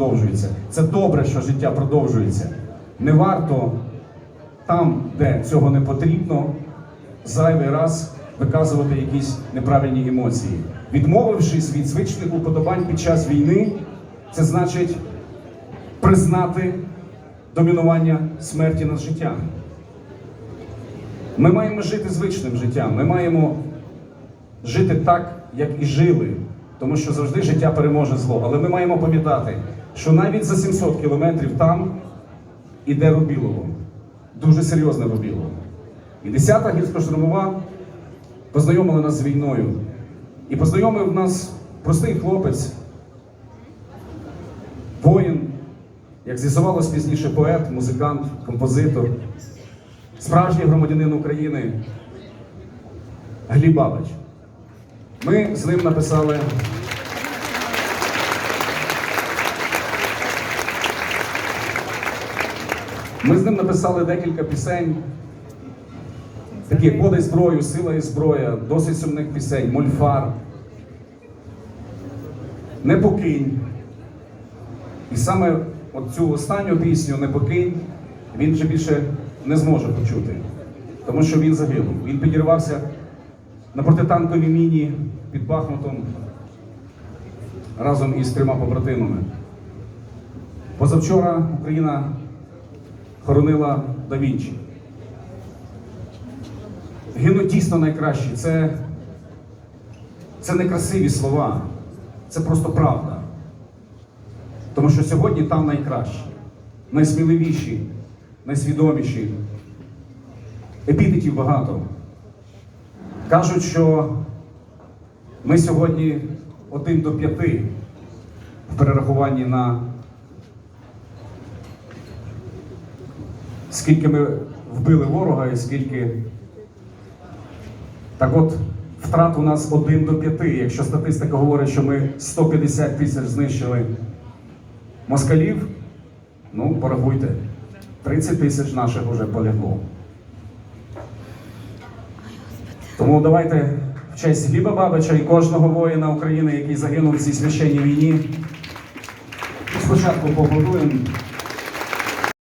продовжується. Це добре, що життя продовжується. Не варто там, де цього не потрібно, зайвий раз виказувати якісь неправильні емоції. Відмовившись від звичних уподобань під час війни, це значить признати домінування смерті над життям. Ми маємо жити звичним життям. Ми маємо жити так, як і жили, тому що завжди життя переможе зло. Але ми маємо пам'ятати, що навіть за 700 кілометрів там іде Рубілово. Дуже серйозне Рубілово. І 10-та гірсько-штурмова познайомила нас з війною. І познайомив нас простий хлопець, воїн, як з'ясувалось пізніше, поет, музикант, композитор, справжній громадянин України Гліб Бабич. Ми з ним написали. Ми з ним написали декілька пісень. Такі «Подай зброю, сила і зброя, досить сумних пісень, мольфар. Не покинь. І саме от цю останню пісню Не покинь він вже більше не зможе почути. Тому що він загинув. Він підірвався на протитанковій міні під Бахмутом разом із трьома побратимами. Позавчора Україна хоронила Да Вінчі. Гинуть дійсно найкращі. Це, це не красиві слова, це просто правда. Тому що сьогодні там найкращі, найсміливіші, найсвідоміші. Епітетів багато. Кажуть, що ми сьогодні один до п'яти в перерахуванні на скільки ми вбили ворога і скільки. Так от, втрат у нас один до п'яти. Якщо статистика говорить, що ми 150 тисяч знищили москалів, ну, порахуйте, 30 тисяч наших вже полягло. Тому давайте в честь Гліба Бабича і кожного воїна України, який загинув в цій священній війні. Спочатку поаплодуємо